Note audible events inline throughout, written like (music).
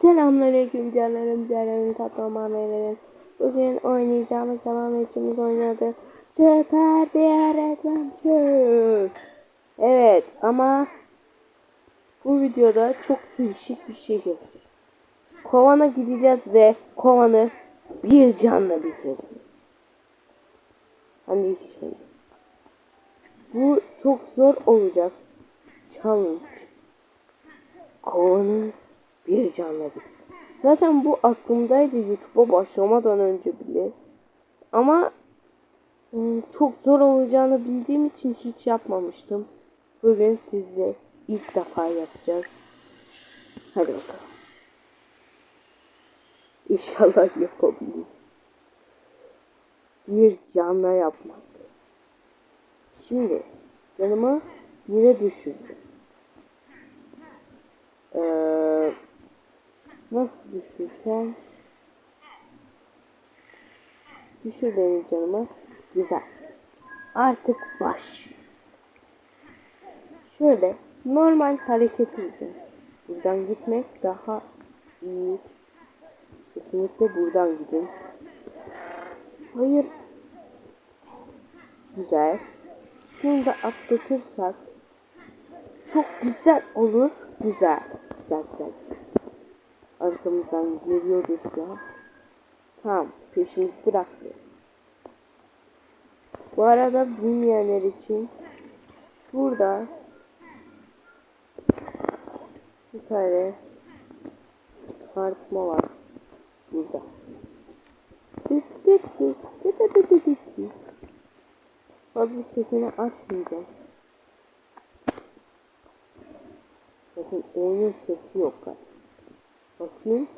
Selamünaleyküm canlarım, canlarım, tatlımamelerim. Bugün oynayacağımız devam edeceğimiz oynadı. Süper bir adventure. Evet ama bu videoda çok değişik bir şey yapacağız. Kovana gideceğiz ve kovanı bir canla bitireceğiz. Hani hiç şey. Bu çok zor olacak. Challenge. Kovanı bir canla bitir. Zaten bu aklımdaydı YouTube'a başlamadan önce bile. Ama ım, çok zor olacağını bildiğim için hiç yapmamıştım. Bugün sizle ilk defa yapacağız. Hadi bakalım. İnşallah yapabiliriz. Bir canla yapmak. Şimdi canımı bire düşürdüm. Ee, nasıl düşürsem düşür benim canımı. Güzel. Artık baş. Şöyle normal hareket edeceğim. Buradan gitmek daha iyi. Kesinlikle buradan gidin. Hayır. Güzel. Şunu da atlatırsak çok güzel olur. Güzel. Güzel güzel. Arkamızdan geliyoruz şu an. Tamam. Peşimizi bıraktı. Bu arada bilmeyenler için burada bir tane çıkartma var. Burada. Fazla sesini açmayacağım. Bakın oyunun sesi yok galiba. Bakayım.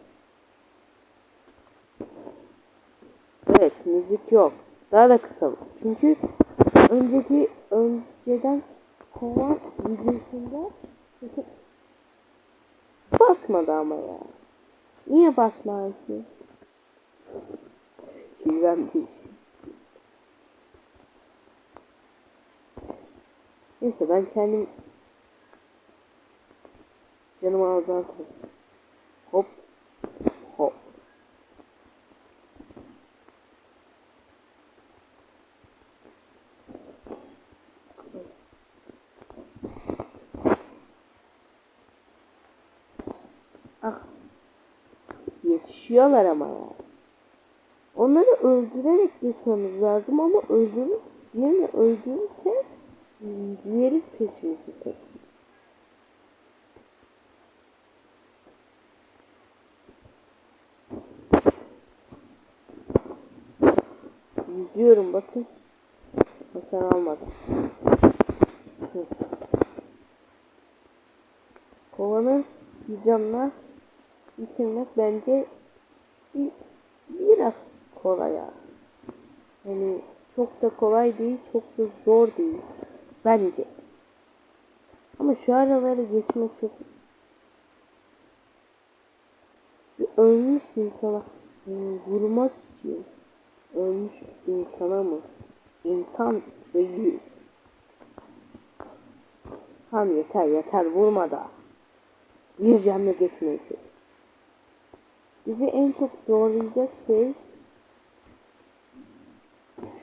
Evet müzik yok. Daha da kısalım. Çünkü önceki önceden kovan videosunda (laughs) basmadı ama ya. Niye basmaz ki? Şivem değil. Neyse ben kendim canımı azaltırım. Hop hop. Ah. Yetişiyorlar ama ya. Onları öldürerek geçmemiz lazım ama öldürür, birini öldürürse diğeri peşimizi takıyor. Yüzüyorum bakın. Hasar almadım. Kovanı canla bitirmek bence bir, biraz kolay ya. Yani çok da kolay değil, çok da zor değil. Bence. Ama şu araları geçmek çok... Bir ölmüş insana hmm, vurmak için ölmüş insana mı? İnsan değil. Tamam yeter yeter vurma da. Bir canlı geçmeyi çek. Bizi en çok zorlayacak şey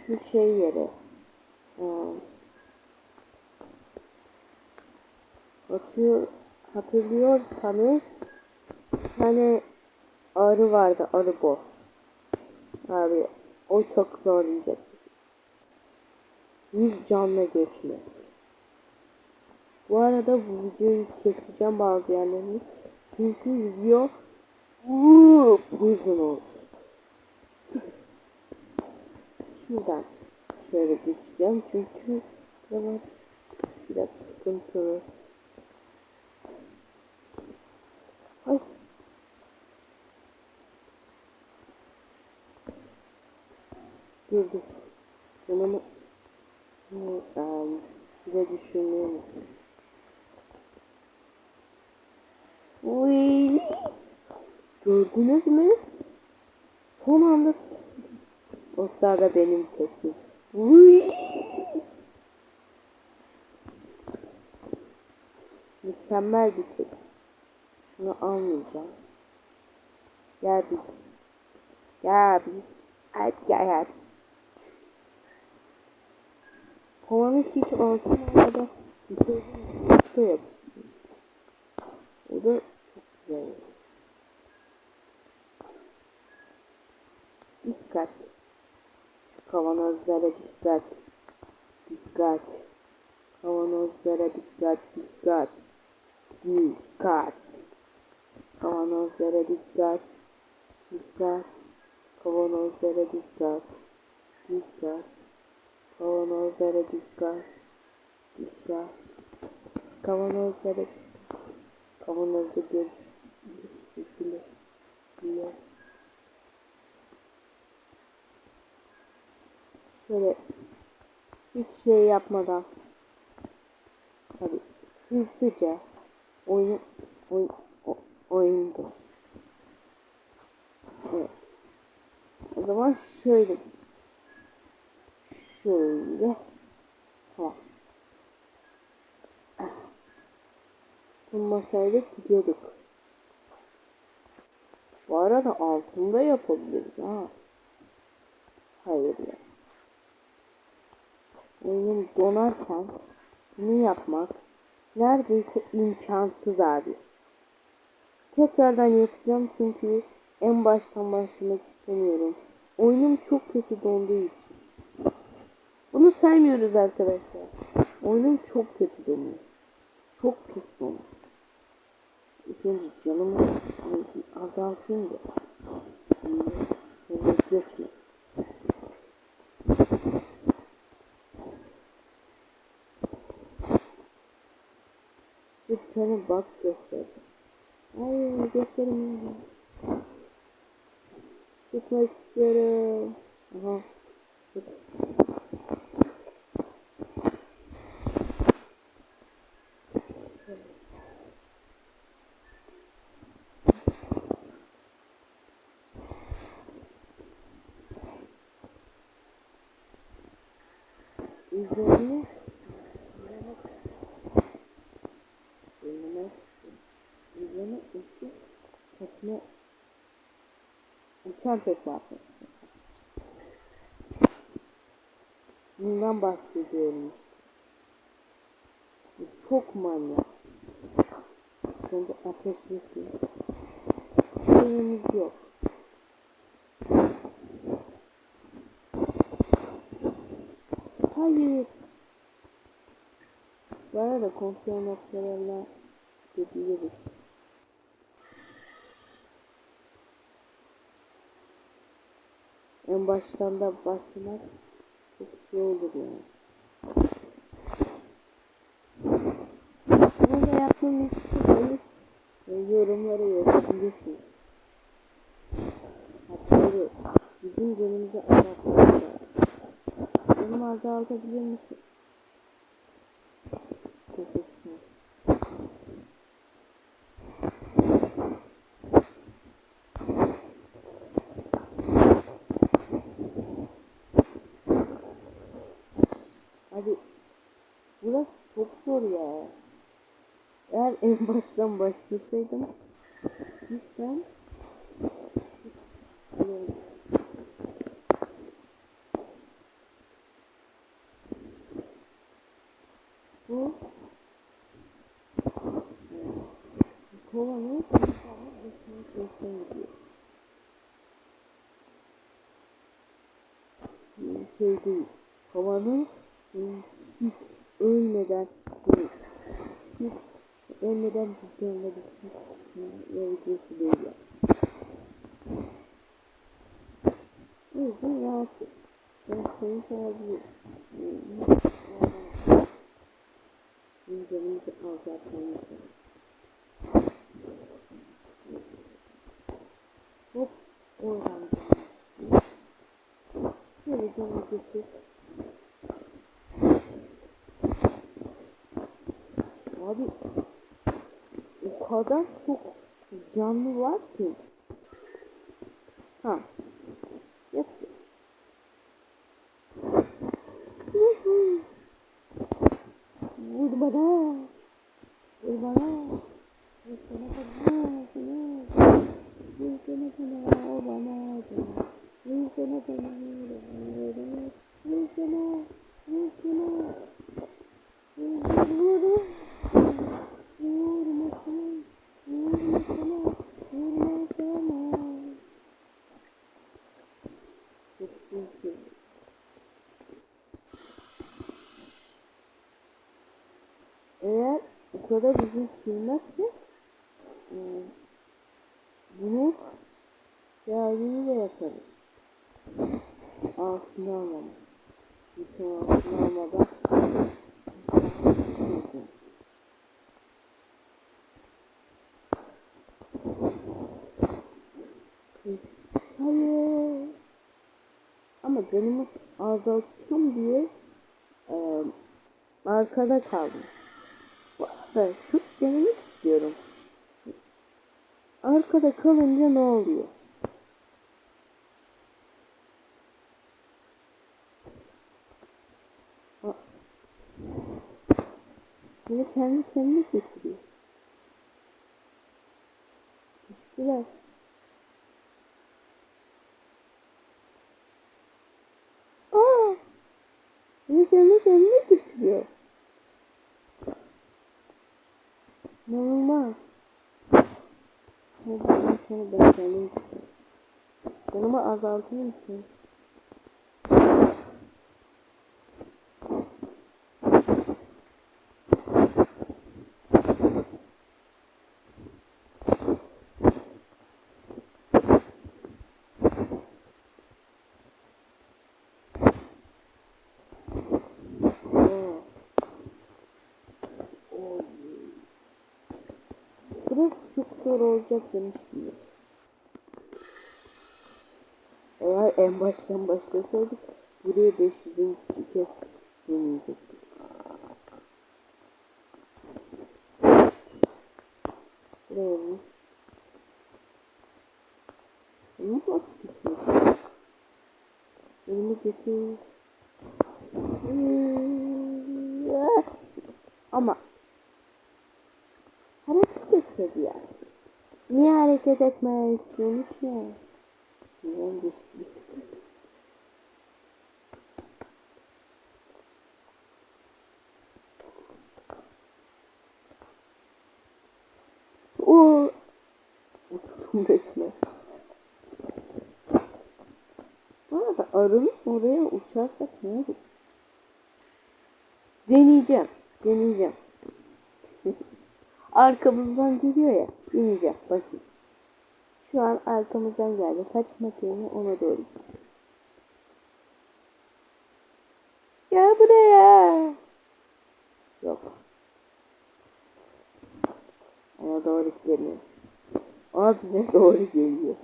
şu şey yere. Hmm. Hatırlıyor, hatırlıyorsanız hani arı vardı arı bu. Abi o çok zorlayacak. Yüz canla geçme. Bu arada bu videoyu keseceğim bazı yerlerini. Çünkü video uuu, uzun oldu. Şuradan şöyle geçeceğim çünkü biraz biraz sıkıntılı. Ay. Dur dur. Canımı um, size düşünmeyi unuttum. Uy. Gördünüz mü? Son anda o sırada benim sesim. Uy. Mükemmel bir ses. Bunu almayacağım. Gel bir. Gel bir. Hadi gel hadi. Kovanın hiç altına da bir şey şey yap. O da çok güzel. Dikkat. Kavanozlara dikkat. Dikkat. Kavanozlara dikkat. Dikkat. Dikkat. Kavanozlara dikkat. Dikkat. Kavanozlara dikkat. Dikkat. Kavanozlara dikkat. Dikkat. Kavanozlara Kavanozda görüş. Şekilde. Diye. Şöyle hiç şey yapmadan tabi hızlıca oyun oyun oyundu. Evet. O zaman şöyle şöyle tamam. Ah. Tutmasaydık gidiyorduk. Bu arada altında yapabiliriz ha. Hayır ya. Oyunum donarken bunu yapmak neredeyse imkansız abi. Tekrardan yapacağım çünkü en baştan başlamak istemiyorum. Oyunum çok kötü donduğu için. Saymıyoruz arkadaşlar. Oyunum çok kötü donuyor. Çok pis donuyor. İlk önce canımı azaltayım da. Sonra geçme. Bir tane bak göster. Hayır göstermiyorum. Tutmak istiyorum. Aha. Işık tekne uçan tekne atmak. Bundan bahsediyorum. Çok manyak. Şimdi ateşli Şeyimiz yok. Hayır. Bu arada kontrol noktalarına gidebiliriz. En baştan da başlamak çok şey olur yani. Bunu da yapmamı istiyorsanız yorumlara yazabilirsiniz. Hatta bizim canımızı azaltmak Canımı azaltabilir misin? Çok zor ya. Eğer en baştan başlasaydım cidden Hani bu kovanı tane dışına koysan gidiyor. Şey değil. Kovanı hiç ölmeden e, ölmeden bir bir şey videosu değil. O yüzden rahatsız. Ben senin sadece Canımızı azaltmamız lazım. Hop oradan Şöyle getir. Abi o kadar çok canlı var ki. Ha. Yapıyor. Vur bana. Vur bana. Vur sana bana. Vur sana bana. Vurmasana, vurmasana. Çok iyi. Eğer bu kadar uzun sürmezse e, bunu değerli de yaparız. Altına alalım. Bütün altına almadan Hayır. Ama canımı azaltıyorum diye e, arkada kaldım. Bu arada çok denemek istiyorum. Arkada kalınca ne oluyor? Yine kendi kendine getiriyor. Teşekkürler. Aa! Yine kendi kendine getiriyor. Normal. Kendim istiyorum. Canımı azaltayım. Oy. Burası çok zor olacak demiştim. Eğer en baştan başlasaydık buraya 500. kez deneyecektik. Buraya mı? Bunu nasıl tutuyorsun? Elimi ah. Ama hareket etmedi yani. Niye hareket etmeye istiyormuş ya? Niye geçti? O uçtum resmen. Bu arada arının uçarsak ne olur? Deneyeceğim. Deneyeceğim. (laughs) Arkamızdan geliyor ya. Deneyeceğim. Bakayım. Şu an arkamızdan geldi. Kaçmak yerine ona doğru gidiyor. Gel buraya. Yok. Ona doğru geliyor. Ona bize doğru geliyor.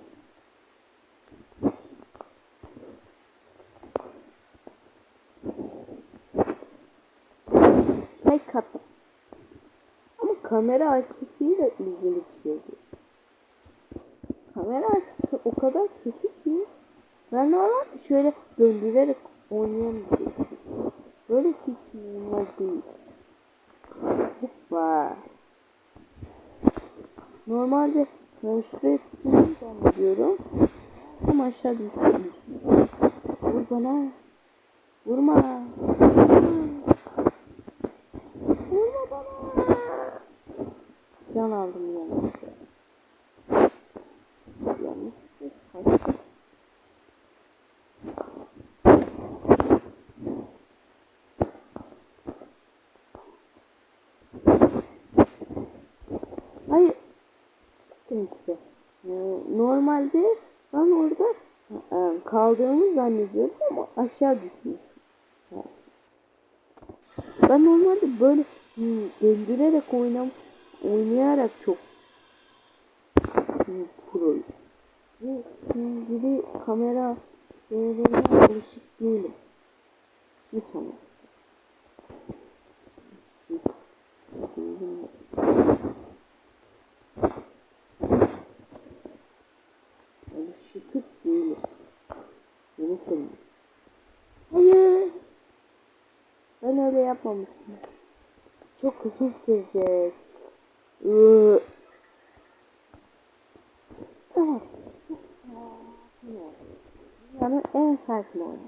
Kamera açısıyla ilgili bir şey değil. Kamera açısı o kadar kötü ki ben normalde şöyle döndürerek şey. Böyle hiç normal değil. Hoppa. Normalde şuraya tuttuğumu zannediyorum. Ama aşağı düşüyorum. Vur bana. Vurma. Vurma bana. Can aldım. Yanlış. Kaç. Hayır. İşte. Ee, Normalde ben orada e, kaldığımı zannediyorum ama aşağı düşmüş. Ben normalde böyle hmm, döndürerek oynam oynayarak çok. Bu hmm, gibi kamera şeylerine alışık değilim. Değilim. Alışık değilim. Kılmış. Hayır. Ben öyle yapmamıştım. Çok uzun sürecek. Evet. Yani en saçma olan.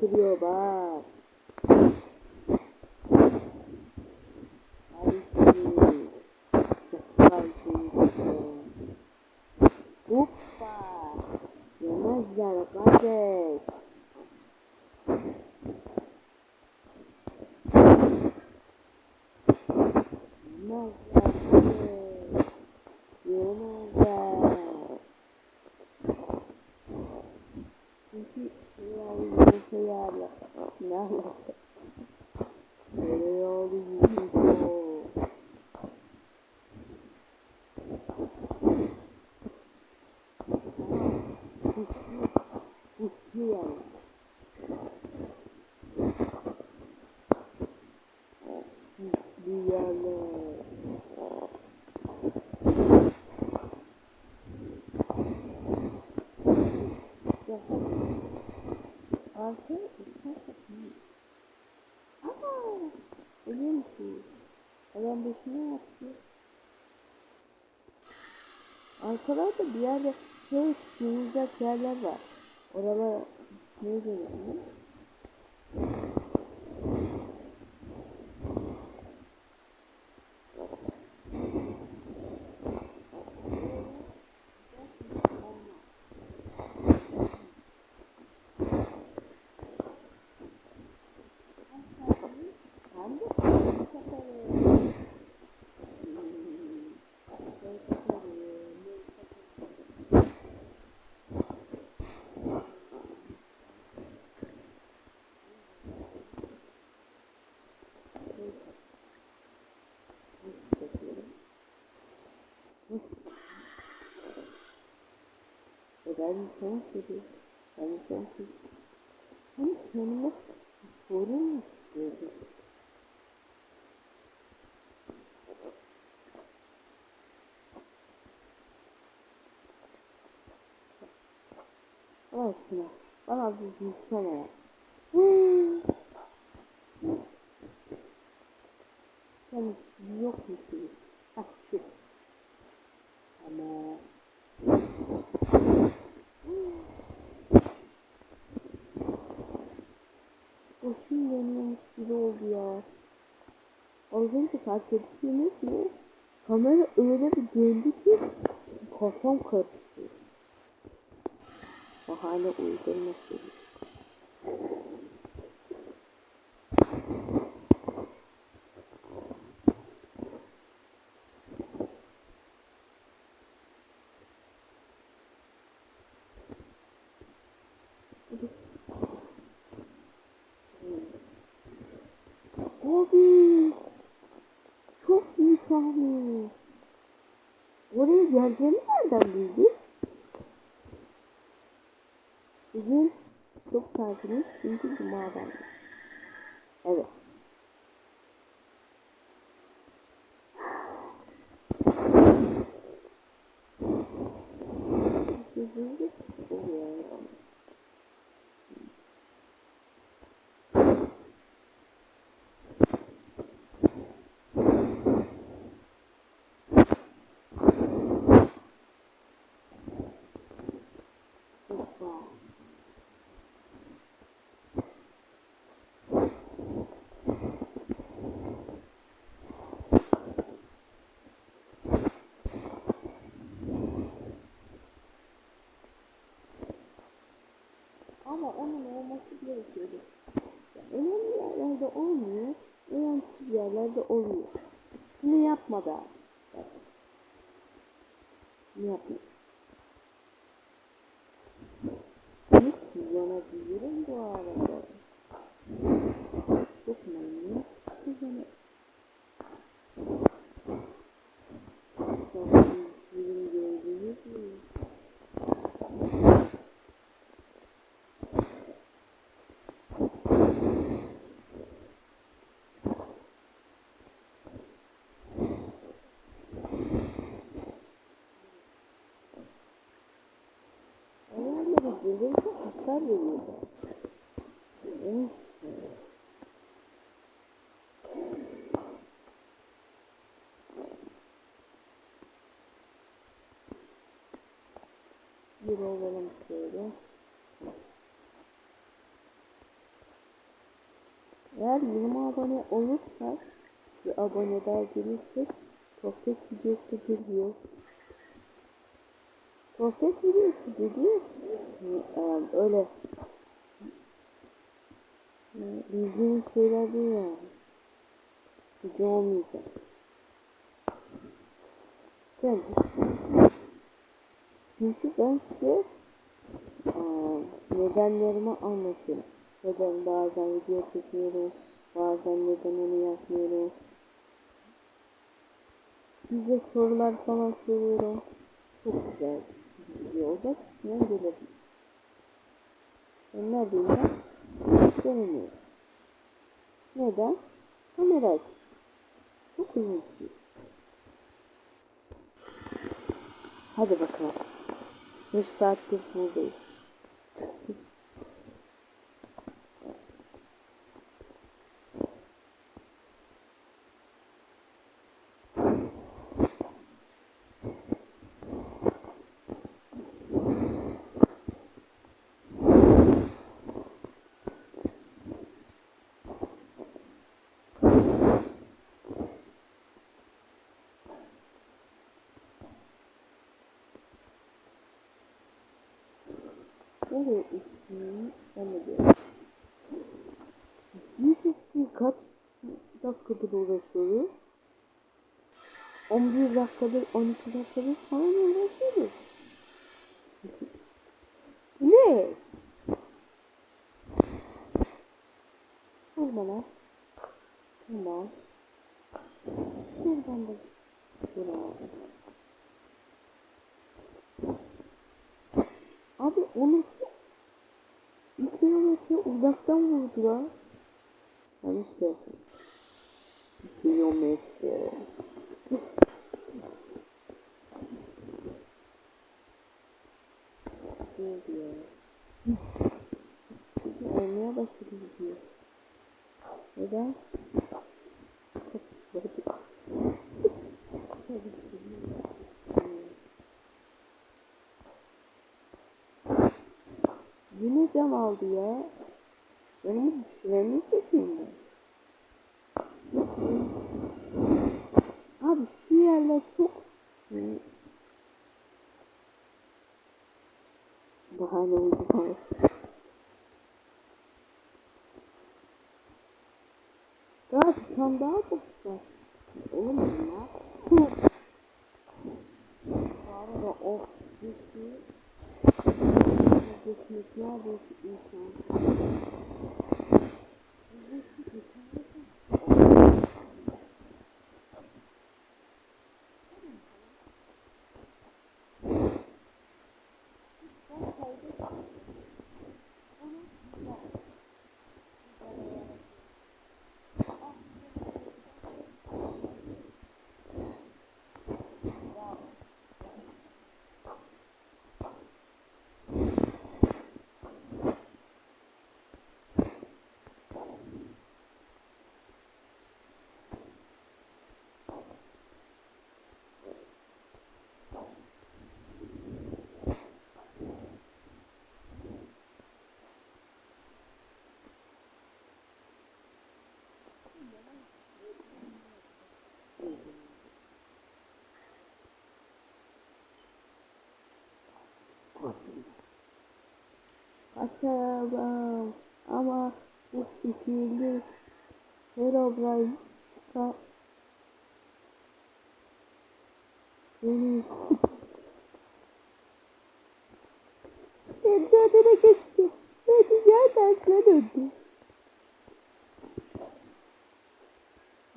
Kırıyor. 对。Arka Aa, biliyor musun? Adam başına yaptı. Arkalarda bir yerde şey sığınacak yerler var. Oralar ne deniyor? Ben de şey satarım. Hmm, şey satarım. E ben sana söylüyorum. Ben sana söylüyorum. Hani kendime sorun istiyordum? Allah aşkına. Bana bir gülsene ya. Sen yok musun? Hah şu. Ama Başım dönüyormuş gibi oldu ya. Az önce fark ettiniz mi? Kamera öyle bir döndü ki kafam karıştı. Bahane uydurması. Abi çok tahmin. Oraya geleceğini nereden bildin? Bugün çok sakiniz çünkü cumadan. Evet. Sessizlik oluyor. Hoppa. Ama onun olması gerekiyordu. Ya, önemli yerlerde olmuyor, önemsiz yerlerde oluyor. Bunu yapma da. Ne yapma? Bunu kullanabilirim bu arada. Çok memnun. Kullanırım. Sizin gördüğünüz gibi. Gelince hasar veriyordu. Evet. Bir olalım şöyle. eğer 20 abone olursak bir abone daha gelirse sohbet videosu geliyor. Sohbet videosu dedi. Öyle bildiğiniz şeyler değil yani. Video olmayacak. Ben çünkü ben size nedenlerimi anlatıyorum. Neden bazen video çekiyorum, bazen neden onu yapmıyorum. Size sorular falan soruyorum. Çok güzel video olacak. Ben gelebilirim. Ben neredeyim ben? Neden? Kamera açık. Çok sürüyor. Hadi bakalım. 5 saattir buradayız. Nereye ben de diyorum. Diyeceksin kaç dakikadır uğraşıyoruz? 11 dakikadır, 12 dakikadır falan uğraşıyoruz. ne? Vur bana. Tamam. Şuradan da vur abi. Abi onu bir kilometre vurdular. Yanlış yaptım. Bir kilometre. Ne diyor? Olmaya başladı diyor. Neden? Çok garip. Yine cam aldı ya. Ben bunu düşüremeyecek miyim ben? Abi şu yerler çok... Hmm. Daha ne oldu falan. Daha bir tane daha çok güzel. Olmadı ya. Bu arada o bir şey geçmek neredeyse insan. Kaçamam ama bu şekilde Herobrine çıkar beni adına geçti ve dünya tersine döndü.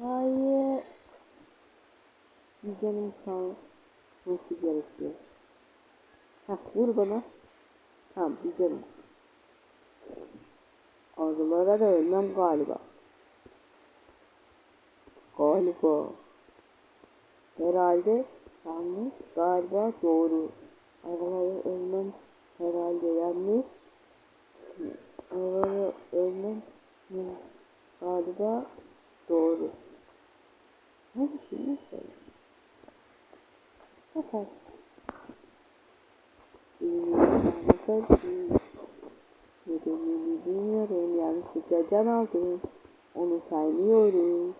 Hayır. Canım sağ Nasıl gerekiyor? Heh, vur bana. Tamam canım. Arılara da ölmem galiba. Galiba. Herhalde yanlış. Galiba doğru. Arılara ölmem herhalde yanlış. Arılara ölmem galiba doğru. Ne düşünüyorsun? Fakat Bilmiyorum. Nedenini bilmiyorum. Yanlışlıkla can aldım. Onu saymıyoruz.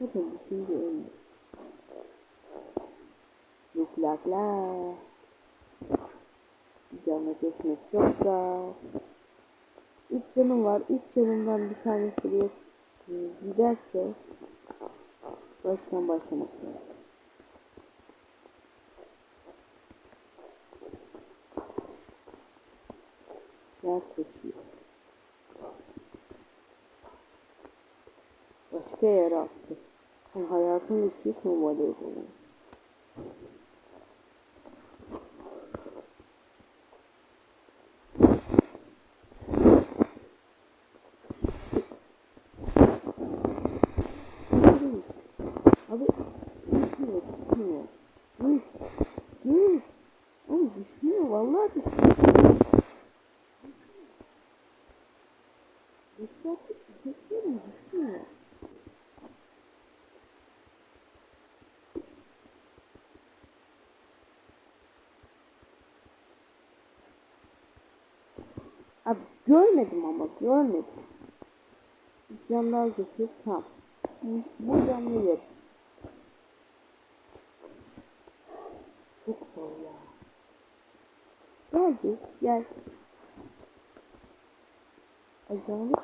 Bakın şimdi öldü. Yuklakla. Canla geçmek çok zor. Üç canım var. Üç canımdan bir tanesi bir giderse baştan başlamak lazım. Yer seçiyor. Başka yere attı. Ben hayatımda hiç mi voleybolu? Görmedim ama görmedim. Camlar götür tam. Bu, camlı yer. Çok zor ya. Geldi gel. Acayip.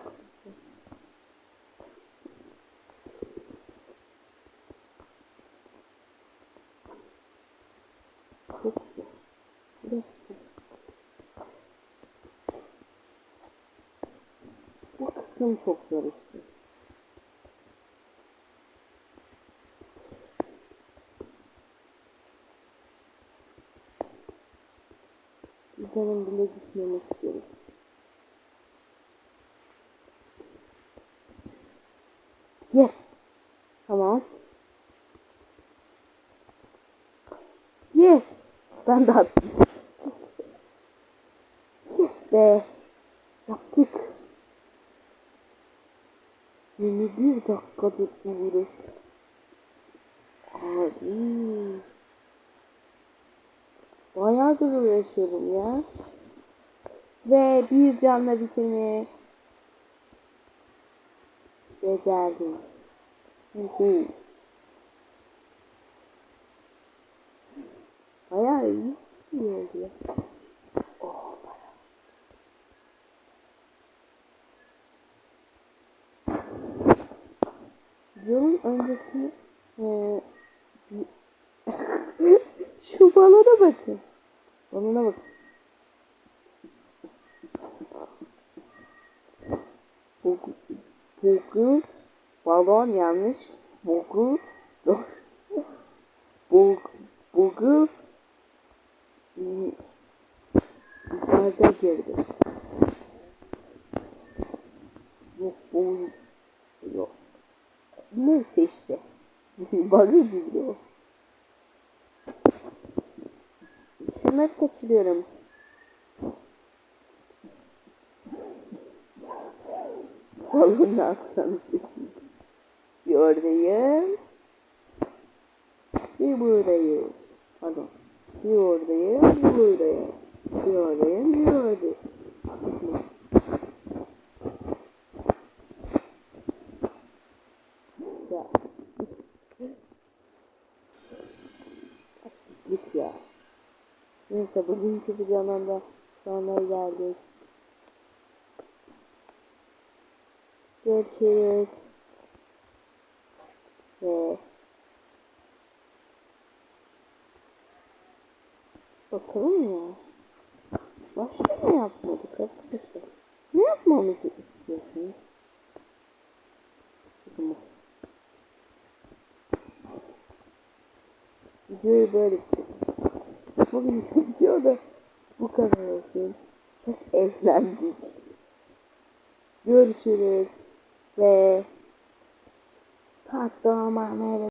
Çok zor. Burası çok Kısım çok zor işte. Canım bile gitmemesi gerek. Yes. Tamam. Yes. Ben de attım. 21 dakikadır uğraş. Abi. Bayağıdır uğraşıyorum ya. Ve bir canla bitirmeyi becerdim. Uhu. Bayağı iyi, iyi oldu. Oh, bayağı. Öncesini eee (laughs) şu balona bakın. Balona bakın. Bogu, bogu, balon yanlış. Bogu, (laughs) bogu, bogu, hmm, yukarıda girdi. Yok, bogu, yok. Neyse işte. (laughs) Bug'ı gibi o. Şunları kaçırıyorum. Balon ne yapsam Bir oradayım. Bir buradayım. Pardon. Bir oradayım, bir buradayım. Bir oradayım, bir oradayım. Ya. Git ya. Neyse bugünkü videonun da sonuna geldik. Görüşürüz. Ve bakalım ya. Başka ne yapmadık arkadaşlar? Ne yapmamızı istiyorsunuz? Tamam. Videoyu böyle bitirdim. Bugün videoda bu kadar olsun. Çok eğlendik. Görüşürüz ve tatlı olmaya